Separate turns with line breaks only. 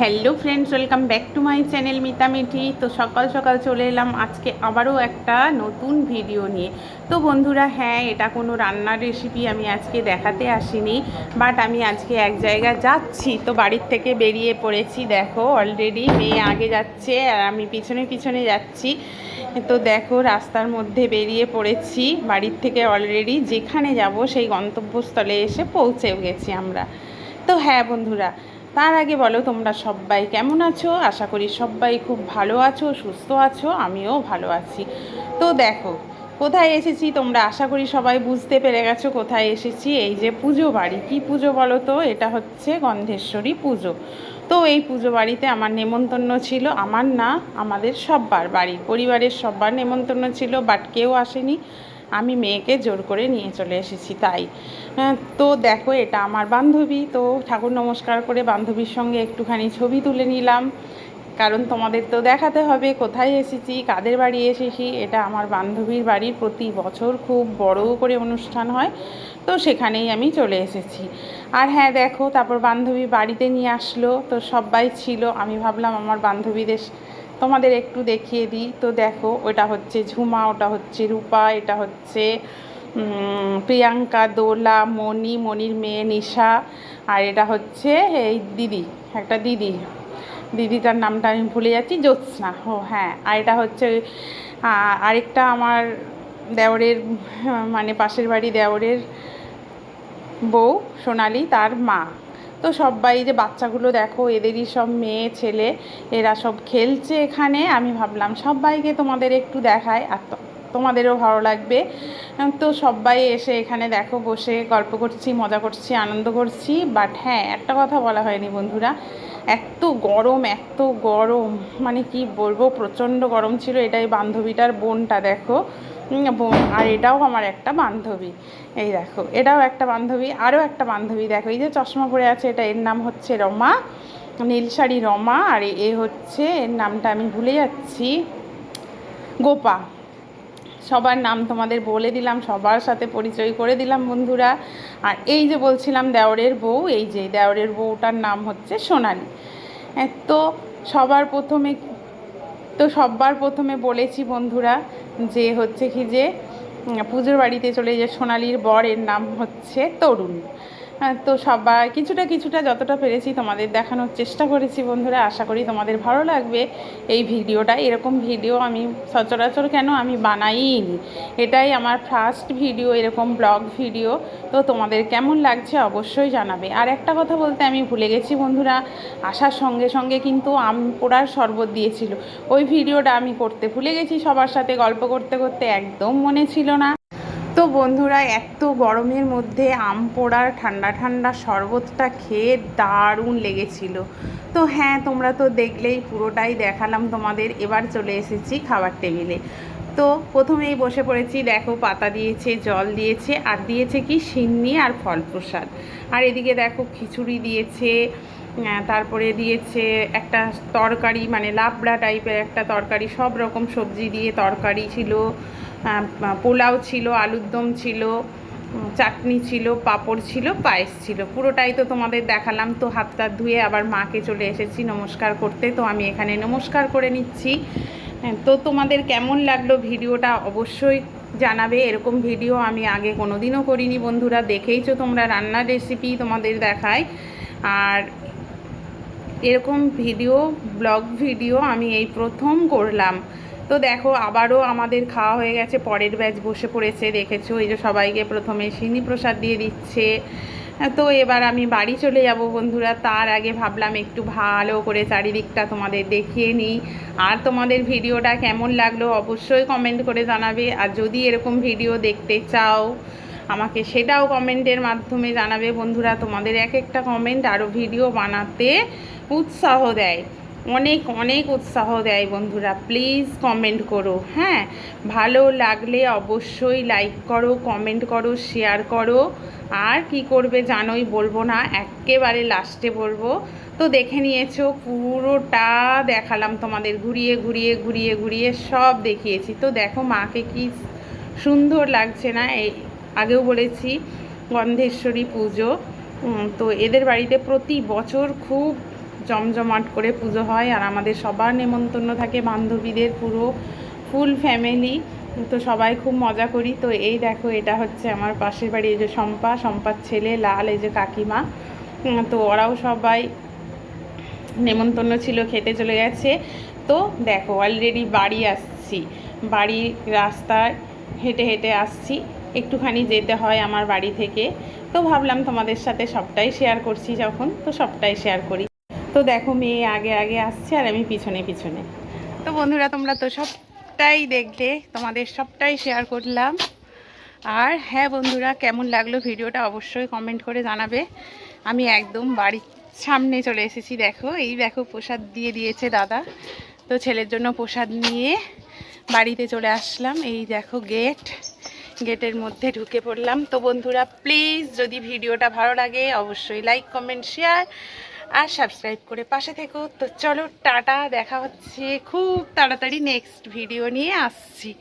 Hello friends welcome back to my channel Mita Mithi তো সকাল সকাল চলে এলাম আজকে আবারও একটা নতুন ভিডিও নিয়ে। তো বন্ধুরা হ্যাঁ এটা কোনো রান্নার রেসিপি আমি আজকে দেখাতে আসিনি বাট আমি আজকে এক জায়গায় যাচ্ছি। তো বাড়ির থেকে বেরিয়ে পড়েছি, দেখো অলরেডি মেয়ে আগে যাচ্ছে আর আমি পিছনে পিছনে যাচ্ছি। তো দেখো, রাস্তার মধ্যে বেরিয়ে পড়েছি, বাড়ির থেকে অলরেডি যেখানে যাব সেই গন্তব্যস্থলে এসে পৌঁছে গেছি আমরা। তো হ্যাঁ বন্ধুরা তার আগে বলো তোমরা সবাই কেমন আছো? আশা করি সবাই খুব ভালো আছো, সুস্থ আছো, আমিও ভালো আছি। তো দেখো, কোথায় এসেছি তোমরা? আশা করি সবাই বুঝতে পেরে গেছো কোথায় এসেছি। এই যে পুজো বাড়ি। কী পুজো বলো তো? এটা হচ্ছে গন্ধেশ্বরী পুজো। তো এই পুজো বাড়িতে আমার নেমন্তন্ন ছিল আমার না, আমাদের সব্বার বাড়ির পরিবারের সব্বার নেমন্তন্ন ছিল, বাট কেউ আসেনি। আমি মেয়েকে জোর করে নিয়ে চলে এসেছি তাই। হ্যাঁ, তো দেখো এটা আমার বান্ধবী তো ঠাকুর নমস্কার করে বান্ধবীর সঙ্গে একটুখানি ছবি তুলে নিলাম। কারণ তোমাদের তো দেখাতে হবে কোথায় এসেছি কাদের বাড়ি এসেছি এটা আমার বান্ধবীর বাড়ির প্রতি বছর খুব বড় করে অনুষ্ঠান হয় তো সেখানেই আমি চলে এসেছি। আর হ্যাঁ দেখো তারপর বান্ধবী বাড়িতে নিয়ে আসলো তো সবাই ছিল। আমি ভাবলাম আমার বান্ধবীদের তোমাদের একটু দেখিয়ে দিই। তো দেখো, ওটা হচ্ছে ঝুমা, ওটা হচ্ছে রূপা, এটা হচ্ছে প্রিয়াঙ্কা, দোলা, মণি, মণির মেয়ে নিশা, আর এটা হচ্ছে, এই দিদি, একটা দিদি। দিদিটার নামটা আমি ভুলে যাচ্ছি, জ্যোৎস্না। ও হ্যাঁ আর এটা হচ্ছে আরেকটা আমার দেওরের মানে পাশের বাড়ি দেওরের বউ, সোনালি, তার মা। তো সবাই যে বাচ্চাগুলো দেখো, এদেরই সব মেয়ে, ছেলে, এরা সব খেলছে এখানে। আমি ভাবলাম সবাইকে তোমাদের একটু দেখায় আর তোমাদেরও ভালো লাগবে। তো সবাই এসে এখানে দেখো, বসে গল্প করছি, মজা করছি, আনন্দ করছি। বাট হ্যাঁ একটা কথা বলা হয়নি বন্ধুরা, এত গরম এত গরম মানে কি বলব, প্রচণ্ড গরম ছিল। এটাই বান্ধবীটার বোনটা, দেখো। আর এটাও আমার একটা বান্ধবী। এই দেখো, এটাও একটা বান্ধবী, আরও একটা বান্ধবী। দেখো, এই যে চশমা পরে আছে, এটা এর নাম হচ্ছে রমা, নীলশাড়ি রমা, আর এ হচ্ছে, এর নামটা আমি ভুলে যাচ্ছি, গোপা। সবার নাম তোমাদের বলে দিলাম, সবার সাথে পরিচয় করে দিলাম বন্ধুরা। আর এই যে বলছিলাম দেওরের বউ, এই যে দেওরের বউটার নাম হচ্ছে সোনালি। তো সবার প্রথমে, তো সবার প্রথমে বলেছি বন্ধুরা যে হচ্ছে কি যে পুজোর বাড়িতে চলে যে সোনালির বরের নাম হচ্ছে তরুণ। তো সবাই কিছুটা কিছুটা যতটা পেরেছি তোমাদের দেখানোর চেষ্টা করেছি বন্ধুরা। আশা করি তোমাদের ভালো লাগবে এই ভিডিওটা। এরকম ভিডিও আমি সচরাচর কেন আমি বানাইই নি এটাই আমার ফার্স্ট ভিডিও এরকম ব্লগ ভিডিও তো তোমাদের কেমন লাগছে অবশ্যই জানাবে। আর একটা কথা বলতে আমি ভুলে গেছি বন্ধুরা, আসার সঙ্গে সঙ্গে কিন্তু আম পোড়ার শরবত দিয়েছিল। ওই ভিডিওটা আমি করতে ভুলে গেছি সবার সাথে গল্প করতে করতে, একদম মনে ছিল না। তো বন্ধুরা, এত গরমের মধ্যে আম পোড়ার ঠান্ডা ঠান্ডা শরবতটা খেয়ে দারুণ লেগেছিল। তো হ্যাঁ তোমরা তো দেখলেই পুরোটাই দেখালাম তোমাদের। এবার চলে এসেছি খাবার টেবিলে। তো প্রথমেই বসে পড়েছি, দেখো পাতা দিয়েছে, জল দিয়েছে, আর দিয়েছে কি সিন্নি আর ফল প্রসাদ আর এদিকে দেখো খিচুড়ি দিয়েছে তারপরে দিয়েছে একটা তরকারি মানে লাবড়া টাইপের একটা তরকারি, সব রকম সবজি দিয়ে তরকারি ছিল পোলাও ছিল, আলুর দম ছিল চাটনি ছিল, পাঁপড় ছিল, পায়েস ছিল। পুরোটাই তো তোমাদের দেখালাম, তো হাত ধুয়ে আবার মাকে চলে এসেছি নমস্কার করতে, তো আমি এখানে নমস্কার করে নিচ্ছি। হ্যাঁ, তো তোমাদের কেমন লাগল ভিডিওটা অবশ্যই জানাবে। এরকম ভিডিও আমি আগে কোনো দিনও করিনি বন্ধুরা দেখেইছো তোমরা রান্নার রেসিপি তোমাদের দেখায়। আর এরকম ভিডিও ব্লগ ভিডিও আমি এই প্রথম করলাম। তো দেখো আবারও আমাদের খাওয়া হয়ে গেছে পরের ব্যাচ বসে পড়েছে দেখেছ? এই যে সবাইকে প্রথমে সিনি প্রসাদ দিয়ে দিচ্ছে। তো এবার আমি বাড়ি চলে যাব বন্ধুরা। তার আগে ভাবলাম একটু ভালো করে চারিদিকটা তোমাদের দেখিয়ে নিই। আর তোমাদের ভিডিওটা কেমন লাগল অবশ্যই কমেন্ট করে জানাবে। আর যদি এরকম ভিডিও দেখতে চাও, আমাকে সেটাও কমেন্টের মাধ্যমে জানাবে। বন্ধুরা, তোমাদের এক একটা কমেন্ট আরও ভিডিও বানাতে উৎসাহ দেয়। অনেক অনেক উৎসাহ দেয় বন্ধুরা। প্লিজ কমেন্ট করো হ্যাঁ? ভালো লাগলে অবশ্যই লাইক করো কমেন্ট করো শেয়ার করো। আর কি করবে জানোই, বলব না, একেবারে লাস্টে বলব। তো দেখে নিয়েছো, পুরোটা দেখালাম তোমাদের। ঘুরিয়ে ঘুরিয়ে ঘুরিয়ে ঘুরিয়ে সব দেখিয়েছি। তো দেখো মাকে কি সুন্দর লাগছে না? এই আগেও বলেছি, গন্ধেশ্বরী পুজো। তো এদের বাড়িতে প্রতি বছর খুব জমজমাট করে পুজো হয় আর আমাদের সবার নেমন্তন্ন থাকে বান্ধবীদের পুরো ফুল ফ্যামিলি। তো সবাই খুব মজা করি। তো এই দেখো, এটা হচ্ছে আমার পাশের বাড়ি। এই যে শম্পা, শম্পার ছেলে লাল, এই যে কাকিমা। তো ওরাও সবাই নেমন্তন্ন ছিল, খেতে চলে গেছে। তো দেখো অলরেডি বাড়ি আসছি। বাড়ির রাস্তায় হেঁটে হেঁটে আসছি। একটুখানি যেতে হয় আমার বাড়ি থেকে। তো ভাবলাম তোমাদের সাথে সবটাই শেয়ার করছি যখন। তো সবটাই শেয়ার করি। তো দেখো মেয়ে আগে আগে আসছে আর আমি পিছনে পিছনে। তো বন্ধুরা, তোমরা তো সবটাই দেখলে, তোমাদের সবটাই শেয়ার করলাম। আর হ্যাঁ বন্ধুরা, কেমন লাগল ভিডিওটা অবশ্যই কমেন্ট করে জানাবে। আমি একদম বাড়ির সামনে চলে এসেছি, দেখো। এই দেখো, প্রসাদ দিয়ে দিয়েছে দাদা। তো ছেলের জন্য প্রসাদ নিয়ে বাড়িতে চলে আসলাম। এই দেখো গেট গেটের মধ্যে ঢুকে পড়লাম। তো বন্ধুরা প্লিজ যদি ভিডিওটা ভালো লাগে, অবশ্যই লাইক কমেন্ট শেয়ার আর সাবস্ক্রাইব করে পাশে থেকো। তো চলো, টাটা, দেখা হচ্ছে। খুব তাড়াতাড়ি নেক্সট ভিডিও নিয়ে আসছি।